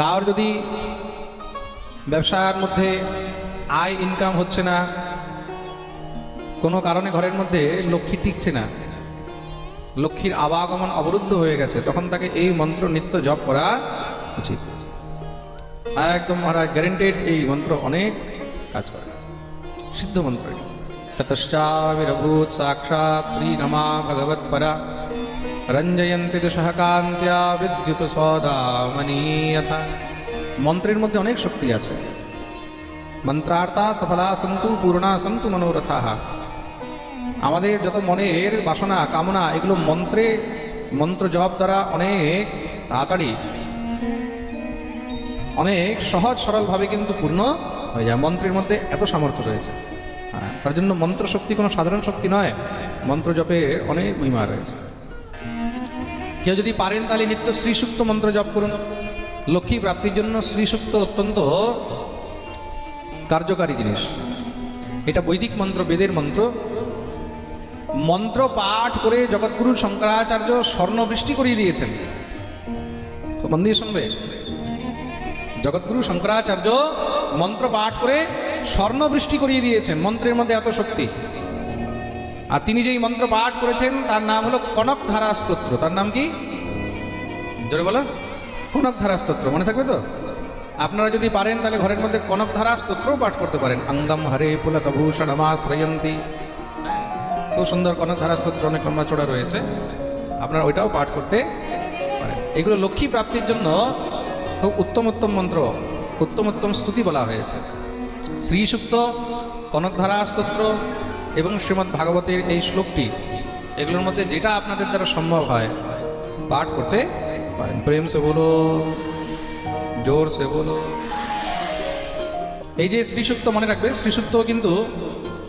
কার যদি ব্যবসার মধ্যে আয় ইনকাম হচ্ছে না, কোনো কারণে ঘরের মধ্যে লক্ষ্মী টিকছে না, লক্ষ্মীর আবাগমন অবরুদ্ধ হয়ে গেছে, তখন তাকে এই মন্ত্র নিত্য জপ করা উচিত। আর একদম মহারাজ গ্যারেন্টেড এই মন্ত্র অনেক কাজ করে। সিদ্ধ মন্ত্র এটি। ততশ্চাবিরভূত সাক্ষাৎ শ্রী নমা ভগবৎপরা রঞ্জয়ন্তি দিশः কান্ত্য়া বিদ্যুৎ সদামনীয়থা মন্ত্রের মধ্যে অনেক শক্তি আছে। মন্ত্রার্থা সফলা সন্তু পূর্ণা সন্তু মনোরথা আমাদের যত মনের বাসনা, কামনা, এগুলো মন্ত্রে, মন্ত্র জপ দ্বারা অনেক তাড়াতাড়ি, অনেক সহজ সরলভাবে কিন্তু পূর্ণ হয়ে যায়। মন্ত্রের মধ্যে এত সামর্থ্য রয়েছে। হ্যাঁ তার জন্য মন্ত্র শক্তি কোনো সাধারণ শক্তি নয়। মন্ত্র জপে অনেক মহিমা রয়েছে। কেউ যদি পারেন তাহলে নিত্য শ্রীসুক্ত মন্ত্র জপ করুন। লক্ষ্মী প্রাপ্তির জন্য শ্রীসুক্ত অত্যন্ত কার্যকারী জিনিস। এটা বৈদিক মন্ত্র, বেদের মন্ত্র। মন্ত্র পাঠ করে জগৎগুরু শঙ্করাচার্য স্বর্ণবৃষ্টি করিয়ে দিয়েছেন। তো মন শুনবে জগৎগুরু শঙ্করাচার্য মন্ত্র পাঠ করে স্বর্ণবৃষ্টি করিয়ে দিয়েছেন। মন্ত্রের মধ্যে এত শক্তি। আর তিনি যেই মন্ত্র পাঠ করেছেন, তার নাম হলো কনক ধারা স্তোত্র তার নাম কি? জোরে বলো। কনক ধারা স্তোত্র মনে থাকবে তো? আপনারা যদি পারেন, তাহলে ঘরের মধ্যে কনক ধারা স্তোত্রও পাঠ করতে পারেন। আঙ্গম হরে পুলক ভূষণমাশ্রয়ন্তী খুব সুন্দর কনক ধারা স্তোত্র অনেক লম্বা চড়া রয়েছে। আপনারা ওইটাও পাঠ করতে পারেন। এগুলো লক্ষ্মী প্রাপ্তির জন্য খুব উত্তম উত্তম মন্ত্র, উত্তম উত্তম স্তুতি বলা হয়েছে। শ্রীসুক্ত কনকধারা স্তোত্র এবং শ্রীমদ্ ভাগবতের এই শ্লোকটি, এগুলোর মধ্যে যেটা আপনাদের দ্বারা সম্ভব হয়, পাঠ করতে পারেন। প্রেম সে বলো, জোর সে বলো। এই যে শ্রীসুক্ত মনে রাখবে, শ্রীসুক্ত কিন্তু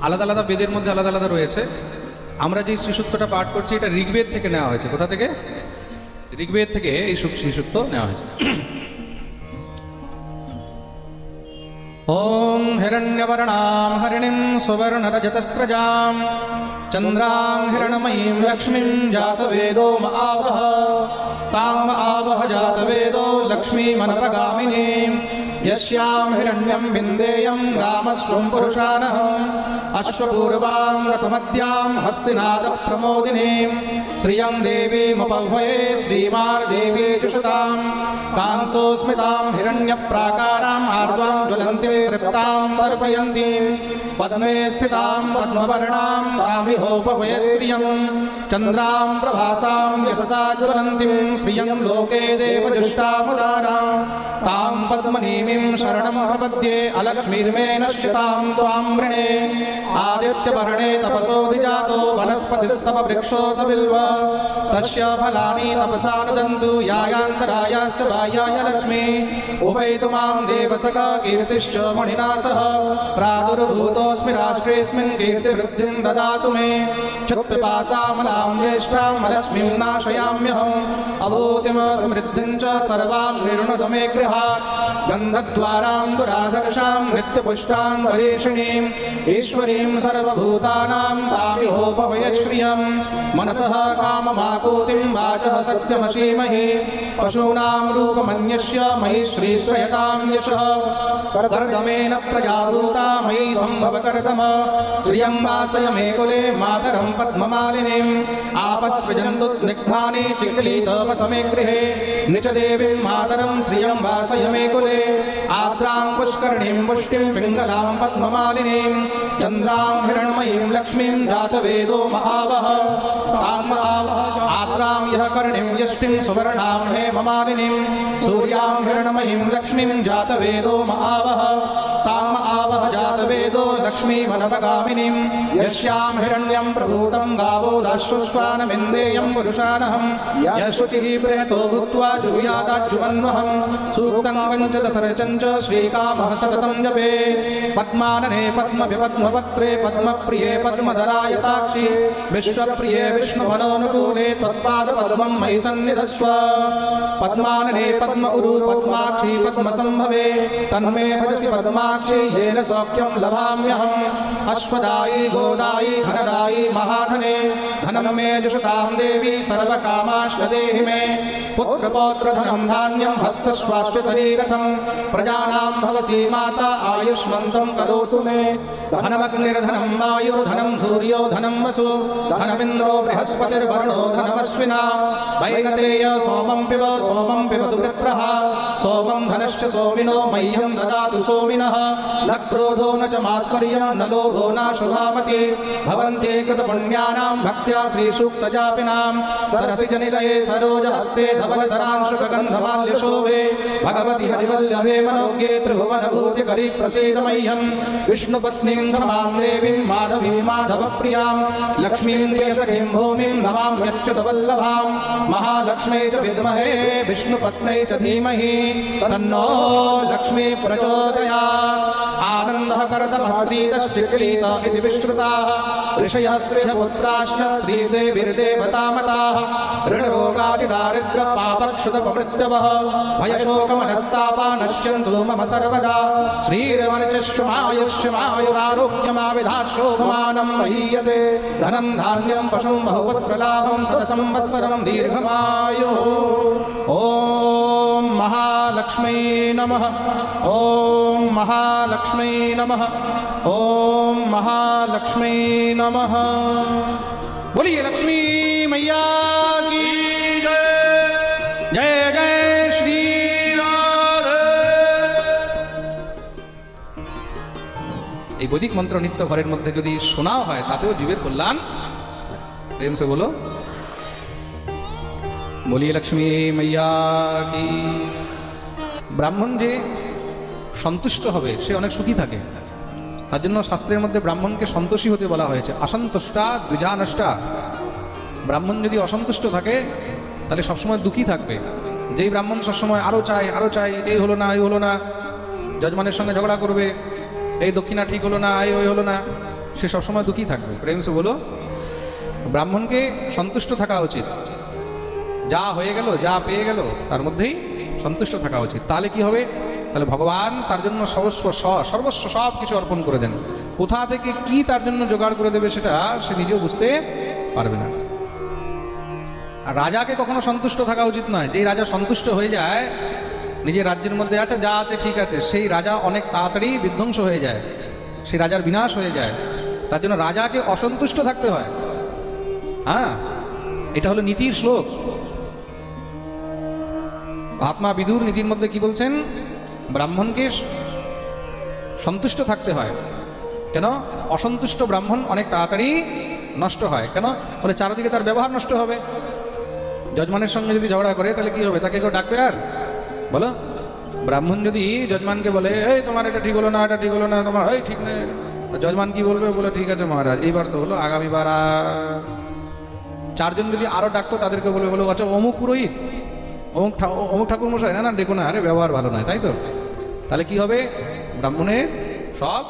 আলাদা আলাদা বেদের মধ্যে আলাদা আলাদা রয়েছে। আমরা যে শ্রীসুক্তটা পাঠ করছি, এটা ঋগ্বেদ থেকে নেওয়া হয়েছে। কোথা থেকে? ঋগ্বেদ থেকে এই শ্রীসুক্ত নেওয়া হয়েছে। ॐ हिरण्यवर्णां हरिणीं सुवर्णरजतस्रजां चन्द्रां हिरणमयीं लक्ष्मीं जातवेदो आवह ताम् आवह जातवेदो लक्ष्मीमनपगामिनीं यस्यां हिरण्यं विन्देयं गामस्वं पुरुषानहम् अश्वपूर्वां रथमद्यां हस्तिनादप्रमोदिनीं, श्रियं देवीमुपह्वये श्रीमार्देवी जुषतां, कांसोस्मितां हिरण्यप्राकाराम् आर्द्वां ज्वलन्तीं तृप्तां तर्पयन्तीं, पद्मे स्थितां पद्मवर्णां तामिहोपह्वये श्रियं, चन्द्रां प्रभासां यशसा ज्वलन्तीं, श्रियं लोके देवजुष्टामुदारां, तां पद्मनीमिं शरणं प्रपद्ये अलक्ष्मीर्मे नश्यतां त्वां वृणे आदित्यवर्णे तपसोऽधिजातो वनस्पतिस्तव वृक्षोऽतबिल्व तस्य फलानि तपसा नुदन्तु यायान्तरायाश्च बाह्याय लक्ष्मी उपैतु माँ कीर्तिश्च मणिना सह प्रादुर्भूतोऽस्मि राष्ट्रेऽस्मिन् कीर्तिवृद्धिं ददातु मे। चुक्पिपासामलां ज्येष्ठां लक्ष्मीं नाशयाम्यहम् अभूतिम समृद्धिं च गृहात् गन्धद्वारां नित्यपुष्टां गरीषिणीम् ईश्वरीं सर्वभूतानां तामिहोपवयश्रियं मनसः काममाकूतिं वाचः सत्यमशीमहि पशूनां रूपमन्यस्य मयि श्रीश्रयतां यशः कर्दमेन प्रजाभूता मयि सम्भवकर्दम श्रियं वासय मे कुले मातरं पद्ममालिनीम् आपसृजन्तु स्निग्धानि चिक्लीतपसमे गृहे। निचदेवीं मातरं श्रियं वासय मे कुले आद्रां पुष्करणीं पुष्टिं पिङ्गलां पद्ममालिनीं चन्द्रां हिरण्मयीं लक्ष्मीं जातवेदो महावः। तां आद्रां यः कर्णिं यष्टिं सुवर्णां हेममालिनीं सूर्यां हिरण्मयीं लक्ष्मीं जातवेदो महावः। ताम् आवह जातवेदो लक्ष्मीमनपगामिनीं यस्यां हिरण्यं प्रभूतं गावो दाश्वश्वानमिन्देयं पुरुषानहं। यशुचिः प्रेतो भूत्वा जुहुयादाज्जुमन्वहं, सूक्तं पञ्चदशरचं च श्रीकामः सततं जपे। पद्मानने पद्मविपद्मपत्रे पद्मप्रिये पद्मधरायताक्षि विश्वप्रिये विष्णुमनोनुकूले त्वत्पादपद्मं मयि सन्निधस्व पद्मानने पद्म उरु पद्माक्षि पद्मसम्भवे तन्मे भजसि पद्माक्षि येन सौख्यं लभाम्यहम् अहम् अश्वदायी गोदायी धनदायी महाधने धनं मे जुषतां देवी सर्वकामाश्वदेहि मे। पुत्रपौत्रधनं धान्यं हस्तश्वाश्वतरीरथं प्रजानां भवसि माता आयुष्मन्तं करोतु मे। धनमग्निर्धनं वायुर्धनं सूर्यो धनं वसु। धनमिन्द्रो बृहस्पतिर्वरुणो धनमश्विना। वैनतेय सोमं पिब सोमं पिबतु वृत्रः सोमं धनश्च सोमिनो मह्यं ददातु सोमिनः। न क्रोधो न च मात्सर्यं न लोभो न शुभामति। भवन्ते कृतपुण्यानां भक्त्या श्रीसूक्तजापिनां सरसिजनिलये सरोजहस्ते धवलधरांशुकगन्धमाल्यशोभे भगवति हरिवल्लभे मनोज्ञे त्रिभुवनभूतिकरी प्रसीद मह्यं विष्णुपत्नीं क्षमां देवीं माधवीं माधवप्रियाँ लक्ष्मीं प्रियसखीं भूमिं नमाम्यच्युतवल्लभां महालक्ष्मै च विद्महे, विष्णुपत्नै च धीमहि। तन्नो लक्ष्मी प्रचोदयात् आनन्दः करतमस्तीतश्चिक्लीत इति विश्रुताः। ऋषयः श्रीदेवीर्देवतामताः ऋणरोगादिदारिद्र्यपापक्षुतपमृत्यवः भयशोकमनस्तापा नश्यन्तु मम सर्वदा। श्रीरमर्चश्वमायुष्यमायुरारोग्यमाविधाशोभमानं महीयते। धनं धान्यं पशुं बहुपुत्रलाभं सदसंवत्सरं दीर्घमायुः। ॐ महालक्ष्मै नमः। ॐ महालक्ष्मै नमः। ॐ महालक्ष्मै नमः। बोलिए लक्ष्मी मैया की जय जय श्री এই বৈদিক মন্ত্র নিত্য ঘরের মধ্যে যদি শোনাও হয় তাতেও জীবের কল্যাণ প্রেম সে বলো বলিয়ে লক্ষ্মী মাইয়া কি ব্রাহ্মণ যে সন্তুষ্ট হবে সে অনেক সুখী থাকে তার জন্য শাস্ত্রের মধ্যে ব্রাহ্মণকে সন্তোষী হতে বলা হয়েছে। অসন্তুষ্টা, দ্বিজানষ্টা। ব্রাহ্মণ যদি অসন্তুষ্ট থাকে, তাহলে সবসময় দুঃখী থাকবে। যেই ব্রাহ্মণ সবসময় আরও চাই আরও চাই এই হলো না, এই হলো না, যজমানের সঙ্গে ঝগড়া করবে, এই দক্ষিণা ঠিক হলো না, এই ওই হলো না, সে সবসময় দুঃখী থাকবে। প্রেম সে বলো, ব্রাহ্মণকে সন্তুষ্ট থাকা উচিত। যা হয়ে গেল, যা পেয়ে গেল, তার মধ্যেই সন্তুষ্ট থাকা উচিত। তাহলে কি হবে? তাহলে ভগবান তার জন্য সর্বস্ব সর্বস্ব সব কিছু অর্পণ করে দেন। কোথা থেকে কি তার জন্য জোগাড় করে দেবে সেটা সে নিজেও বুঝতে পারবে না। আর রাজাকে কখনো সন্তুষ্ট থাকা উচিত নয়। যেই রাজা সন্তুষ্ট হয়ে যায়, নিজের রাজ্যের মধ্যে আছে, যা আছে, ঠিক আছে। সেই রাজা অনেক তাড়াতাড়ি বিধ্বংস হয়ে যায়। সেই রাজার বিনাশ হয়ে যায়। তার জন্য রাজাকে অসন্তুষ্ট থাকতে হয়। হ্যাঁ এটা হলো নীতির শ্লোক। মহাত্মা বিদুর নীতির মধ্যে কি বলছেন? ব্রাহ্মণকে সন্তুষ্ট থাকতে হয়। কেন? অসন্তুষ্ট ব্রাহ্মণ অনেক তাড়াতাড়ি নষ্ট হয়। কেন? বলে চারদিকে তার ব্যবহার নষ্ট হবে। যজমানের সঙ্গে যদি ঝগড়া করে, তাহলে কি হবে? তাকে কেউ ডাকবে আর? বলো। ব্রাহ্মণ যদি যজমানকে বলে, এই তোমার এটা ঠিক হলো না, এটা ঠিক হলো না, তোমার, এই ঠিক নেই। যজমান কি বলবে? বলে, ঠিক আছে মহারাজ, এইবার তো হলো আগামীবার চারজন যদি আরও ডাকতো, তাদেরকে বলবে, বলো আচ্ছা অমুক পুরোহিত অমুক অমুক ঠাকুর মশাই না না ডেকো না, আরে ব্যবহার ভালো নয়, তাই তো? তাহলে কি হবে? ব্রাহ্মণের সব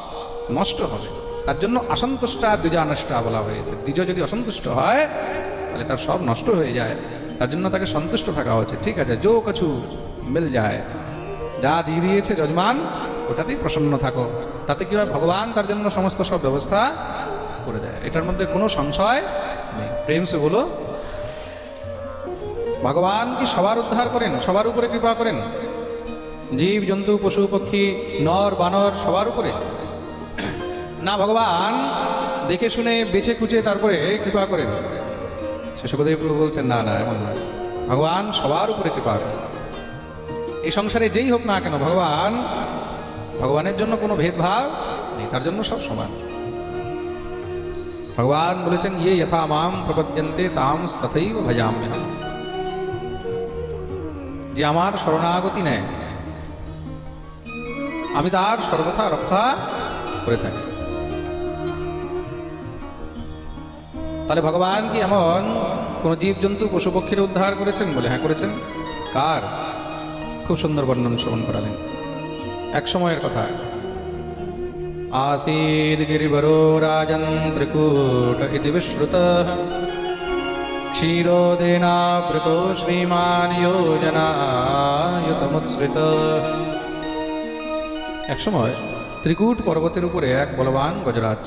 নষ্ট হবে। তার জন্য অসন্তুষ্টা দ্বিজানষ্টা বলা হয়েছে। দ্বিজ যদি অসন্তুষ্ট হয়, তাহলে তার সব নষ্ট হয়ে যায়। তার জন্য তাকে সন্তুষ্ট থাকা হচ্ছে। ঠিক আছে, যো কিছু মিল যায়। যা দিয়ে দিয়েছে যজমান, ওটাতেই প্রসন্ন থাকো। তাতে কি হয়? ভগবান তার জন্য সমস্ত সব ব্যবস্থা করে দেয়। এটার মধ্যে কোনো সংশয় নেই। প্রেম সে বলো ভগবান কি সবার উদ্ধার করেন, সবার উপরে কৃপা করেন। জীব, জন্তু, পশু, পক্ষী, নর, বানর, সবার উপরে। না, ভগবান, দেখে শুনে, বেছে খুঁচে তারপরে কৃপা করেন। সে সুখদেব প্রভু বলছেন, না না, এমন নয়। ভগবান সবার উপরে কৃপা করেন। এই সংসারে যেই হোক না কেন, ভগবান, ভগবানের জন্য কোনো ভেদভাব নেই, তার জন্য সব সমান। ভগবান বলেছেন ইয়ে যথা মাম প্রপদ্যন্তে তাম তথৈব ভজাম্যহম। যে আমার শরণাগতি নেয় আমি তার সর্বথা রক্ষা করে থাকি তাহলে ভগবান কি এমন কোন জীবজন্তু পশু পক্ষীর উদ্ধার করেছেন বলে হ্যাঁ করেছেন কার খুব সুন্দর বর্ণন শ্রবণ করালেন এক সময়ের কথা आसीद् गिरिवरो राजन् त्रिकूट इति विश्रुतः क्षीरोदेनावृतो श्रीमान् योजनायुतमुत्सृत এক সময় ত্রিকুট পর্বতের উপরে এক বলবান গজরাজ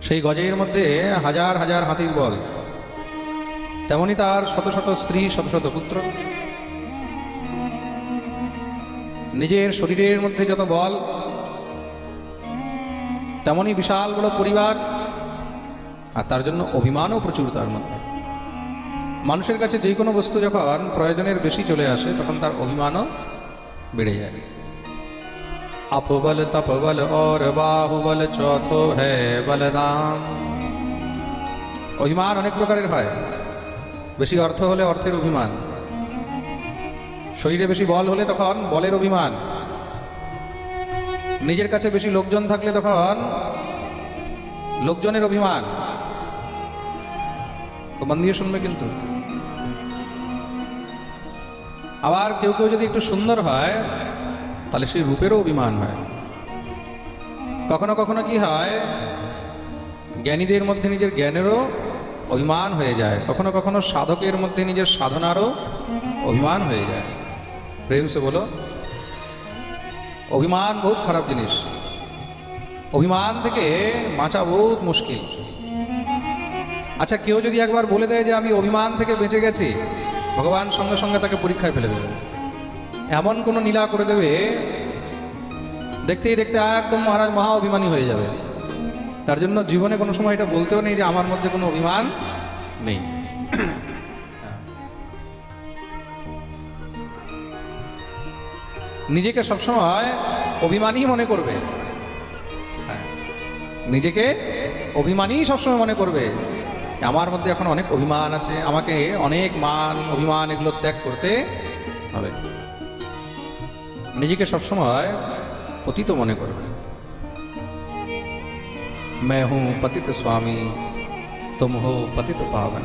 সেই গজের মধ্যে হাজার হাজার হাতির বল তেমনি তার শত শত স্ত্রী শত শত পুত্র নিজের শরীরের মধ্যে যত বল তেমনি বিশাল বড় পরিবার আর তার জন্য অভিমানও প্রচুর তার মধ্যে মানুষের কাছে যে কোনো বস্তু যখন প্রয়োজনের বেশি চলে আসে তখন তার অভিমানও বেড়ে যায় अपबल तपबल और बाहुबल चौथो है बलदाम অভিমান অনেক প্রকারের হয় বেশি অর্থ হলে অর্থের অভিমান শরীরে বেশি বল হলে তখন বলের অভিমান নিজের কাছে বেশি লোকজন থাকলে তখন লোকজনের অভিমান তো মন দিয়ে শুনবে কিন্তু। আবার কেউ কেউ যদি একটু সুন্দর হয়, তাহলে সেই রূপেরও অভিমান হয়। কখনো কখনো কি হয়, জ্ঞানীদের মধ্যে নিজের জ্ঞানেরও অভিমান হয়ে যায়। কখনো কখনো সাধকের মধ্যে নিজের সাধনারও অভিমান হয়ে যায়। প্রেম সে বলো, অভিমান বহুত খারাপ জিনিস। অভিমান থেকে বাঁচা বহুত মুশকিল। আচ্ছা কেউ যদি একবার বলে দেয় যে আমি অভিমান থেকে বেঁচে গেছি, ভগবান সঙ্গে সঙ্গে তাকে পরীক্ষায় ফেলে দেবে। এমন কোনো নীলা করে দেবে, দেখতেই দেখতে একদম মহারাজ মহা অভিমানী হয়ে যাবে। তার জন্য জীবনে কোনো সময় এটা বলতেও নেই যে আমার মধ্যে কোনো অভিমান নেই। নিজেকে সবসময় অভিমানী মনে করবে। হ্যাঁ। নিজেকে অভিমানী সবসময় মনে করবে। আমার মধ্যে এখন অনেক অভিমান আছে আমাকে অনেক মান অভিমান এগুলো ত্যাগ করতে হবে নিজেকে সবসময় পতিত মনে করবে मैं हूं पतित स्वामी तुम हो পতিত পাবন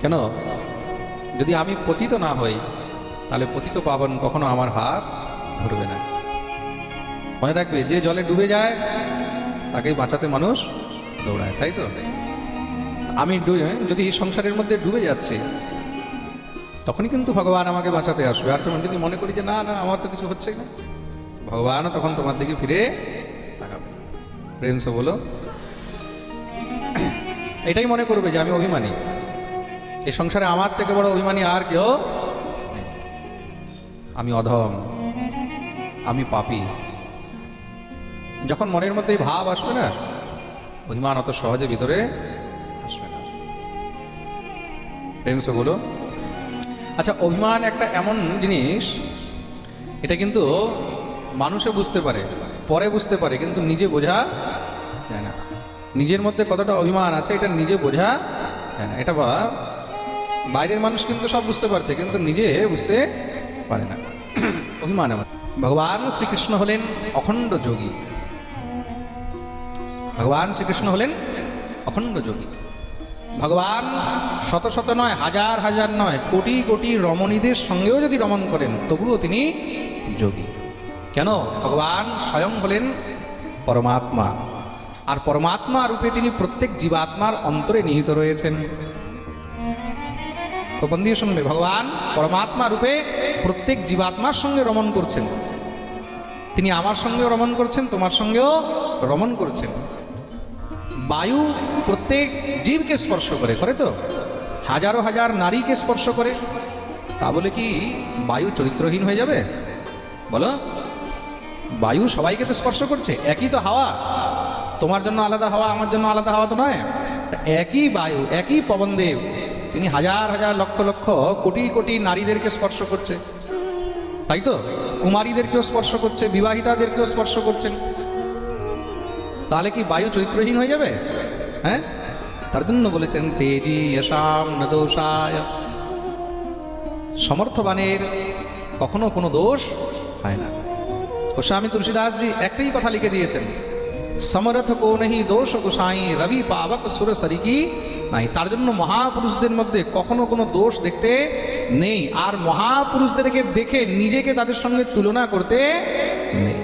কেন যদি আমি পতিত না হই তাহলে পতিত পাবন কখনো আমার হাত ধরবে না মনে রাখবে যে জলে ডুবে যায় তাকে বাঁচাতে মানুষ দৌড়ায় তাই তো আমি যদি এই সংসারের মধ্যে ডুবে যাচ্ছি, তখনই কিন্তু ভগবান আমাকে বাঁচাতে আসবে। আর তুমি যদি মনে করি যে না না, আমার তো কিছু হচ্ছে না ভগবানও তখন তোমার দিকে ফিরে প্রেম বলো এটাই মনে করবে যে আমি অভিমানী। এই সংসারে আমার থেকে বড় অভিমানী আর কেউ আমি অধম, আমি পাপি। যখন মনের মধ্যে ভাব আসবে না, অভিমান অত সহজে ভিতরে প্রেম সে আচ্ছা অভিমান একটা এমন জিনিস, এটা কিন্তু মানুষে বুঝতে পারে, পরে বুঝতে পারে, কিন্তু নিজে বোঝা যায় না। নিজের মধ্যে কতটা অভিমান আছে, এটা নিজে বোঝা যায় না। এটা বা বাইরের মানুষ কিন্তু সব বুঝতে পারছে, কিন্তু নিজে বুঝতে পারে না। অভিমান আমার। ভগবান শ্রীকৃষ্ণ হলেন অখণ্ড যোগী। ভগবান শ্রীকৃষ্ণ হলেন অখণ্ড যোগী। ভগবান, শত শত নয়, হাজার হাজার নয়, কোটি কোটি রমণীদের সঙ্গেও যদি রমণ করেন, তবুও তিনি যোগী। কেন? ভগবান স্বয়ং হলেন পরমাত্মা। আর পরমাত্মা রূপে তিনি প্রত্যেক জীবাত্মার অন্তরে নিহিত রয়েছেন। কোপন দিয়ে শুনবে, ভগবান পরমাত্মা রূপে প্রত্যেক জীবাত্মার সঙ্গে রমণ করছেন। তিনি আমার সঙ্গেও রমণ করছেন, তোমার সঙ্গেও রমণ করছেন। বায়ু প্রত্যেক জীবকে স্পর্শ করে করে তো? হাজারো হাজার নারীকে স্পর্শ করে। তা বলে কি বায়ু চরিত্রহীন হয়ে যাবে? বলো। বায়ু সবাইকে তো স্পর্শ করছে, একই তো হাওয়া। তোমার জন্য আলাদা হাওয়া, আমার জন্য আলাদা হাওয়া তো নয়। তা একই বায়ু, একই পবনদেব, তিনি হাজার হাজার লক্ষ লক্ষ কোটি কোটি নারীদেরকে স্পর্শ করছে। তাই তো? কুমারীদেরকেও স্পর্শ করছে, বিবাহিতাদেরকেও স্পর্শ করছেন। তাহলে কি বায়ু চরিত্রহীন হয়ে যাবে? হ্যাঁ? তার জন্য বলেছেন, তেজি যশাম ন দোষায়। সমর্থবানের কখনো কোনো দোষ হয় না। গোস্বামী তুলসীদাসজি একটাই কথা লিখে দিয়েছেন, সমরথ কো নেহি দোষ গোসাই রবি পাবক সুর সরিকি নাই। তার জন্য মহাপুরুষদের মধ্যে কখনো কোনো দোষ দেখতে নেই, আর মহাপুরুষদেরকে দেখে নিজেকে তাদের সঙ্গে তুলনা করতে নেই।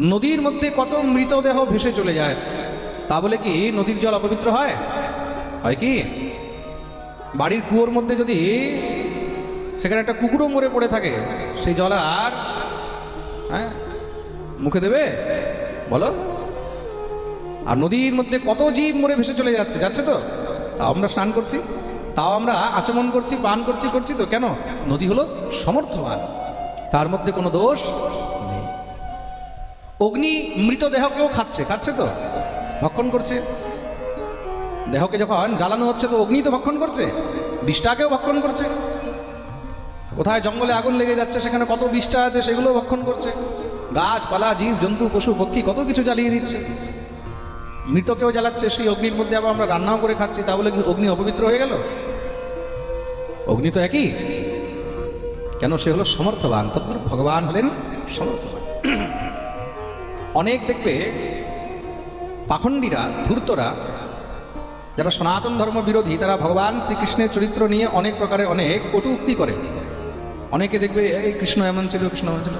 নদীর মধ্যে কত মৃতদেহ ভেসে চলে যায়? তা বলে কি নদীর জল অপবিত্র হয়? হয় কি? বাড়ির কুয়োর মধ্যে যদি সেখানে একটা কুকুরও মরে পড়ে থাকে সেই জল আর হ্যাঁ মুখে দেবে? বলো। আর নদীর মধ্যে কত জীব মরে ভেসে চলে যাচ্ছে যাচ্ছে তো? তাও আমরা স্নান করছি, তাও আমরা আচমন করছি, পান করছি করছি তো। কেন? নদী হলো সমর্থবান তার মধ্যে কোনো দোষ অগ্নি মৃতদেহকেও খাচ্ছে খাচ্ছে তো? ভক্ষণ করছে? দেহকে যখন জ্বালানো হচ্ছে তো অগ্নি তো ভক্ষণ করছে? বিষটাকেও ভক্ষণ করছে? কোথায় জঙ্গলে আগুন লেগে যাচ্ছে, সেখানে কত বিষটা আছে সেগুলো ভক্ষণ করছে? গাছপালা, জীব, জন্তু, পশু, পক্ষী কত কিছু জ্বালিয়ে দিচ্ছে? মৃতকেও জ্বালাচ্ছে, সেই অগ্নির মধ্যে আবার আমরা রান্নাও করে খাচ্ছি, তা বলে অগ্নি অপবিত্র হয়ে গেল? অগ্নি তো একই। কেন সে হলো সমর্থবান? তদ্রুপ ভগবান হলেন সমর্থবান। অনেক দেখবে পাখণ্ডীরা, ধূর্তরা, যারা সনাতন ধর্ম বিরোধী, তারা ভগবান শ্রীকৃষ্ণের চরিত্র নিয়ে অনেক প্রকারে অনেক কটু উক্তি করে। অনেকে দেখবে, এই কৃষ্ণ এমন ছিল, কৃষ্ণ এমন ছিল।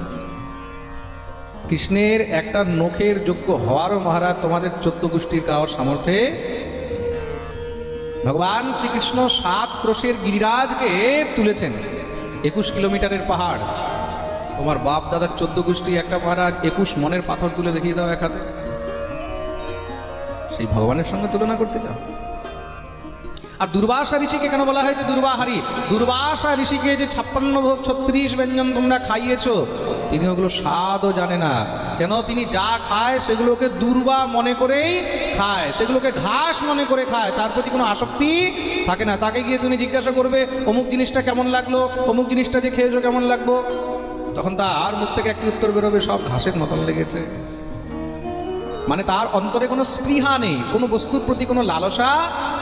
কৃষ্ণের একটা নখের যোগ্য হওয়ারও মহারাজ তোমাদের চোদ্দ গোষ্ঠীর কাওয়ার সামর্থ্যে ভগবান শ্রীকৃষ্ণ সাত ক্রোশের গিরিরাজকে তুলেছেন। একুশ কিলোমিটারের পাহাড়। তোমার বাপ দাদার চোদ্দ গোষ্ঠী, একটা মহারাজ, একুশ মনের পাথর তুলে দেখিয়ে দাও এক হাতে। সেই ভগবানের সঙ্গে তুলনা করতে যাও। আর দুর্বাসা ঋষিকে কেন বলা হয়েছে দুর্বাহারি? দুর্বাসা ঋষিকে যে ছাপ্পান্ন ভোগ ছত্রিশ ব্যঞ্জন তোমরা খাইয়েছ, তিনি ওগুলো স্বাদও জানে না। কেন তিনি যা খায় সেগুলোকে দুর্বা মনে করেই খায়, সেগুলোকে ঘাস মনে করে খায়, তার প্রতি কোনো আসক্তি থাকে না। তাকে গিয়ে তুমি জিজ্ঞাসা করবে, অমুক জিনিসটা কেমন লাগল, অমুক জিনিসটা যে খেয়েছো কেমন লাগল? তখন তার মুখ থেকে একটি উত্তর বেরোবে সব ঘাসের মতন লেগেছে। মানে তার অন্তরে কোনো স্পৃহা নেই কোনো বস্তুর প্রতি কোনো লালসা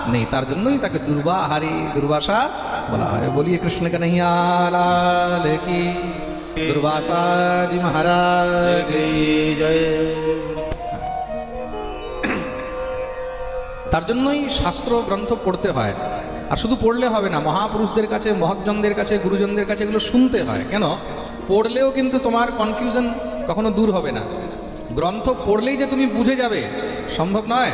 নেই। তার জন্যই তাকে দুর্বাহারি দুর্বাসা বলা হয়। বলিয়ে কৃষ্ণ কানাইয়া লাল কি? দুর্বাসা জি মহারাজ জয় তার জন্যই শাস্ত্র গ্রন্থ পড়তে হয়। আর শুধু পড়লে হবে না মহাপুরুষদের কাছে মহৎজনদের কাছে গুরুজনদের কাছে এগুলো শুনতে হয়। কেন? পড়লেও কিন্তু তোমার কনফিউশন কখনো দূর হবে না। গ্রন্থ পড়লেই যে তুমি বুঝে যাবে, সম্ভব নয়।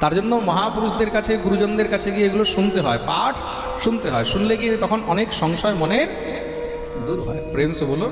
তার জন্য মহাপুরুষদের কাছে, গুরুজনদের কাছে গিয়ে এগুলো শুনতে হয়, পাঠ শুনতে হয়। শুনলে গিয়ে তখন অনেক সংশয় মনের দূর হয়। প্রেম সে বলো।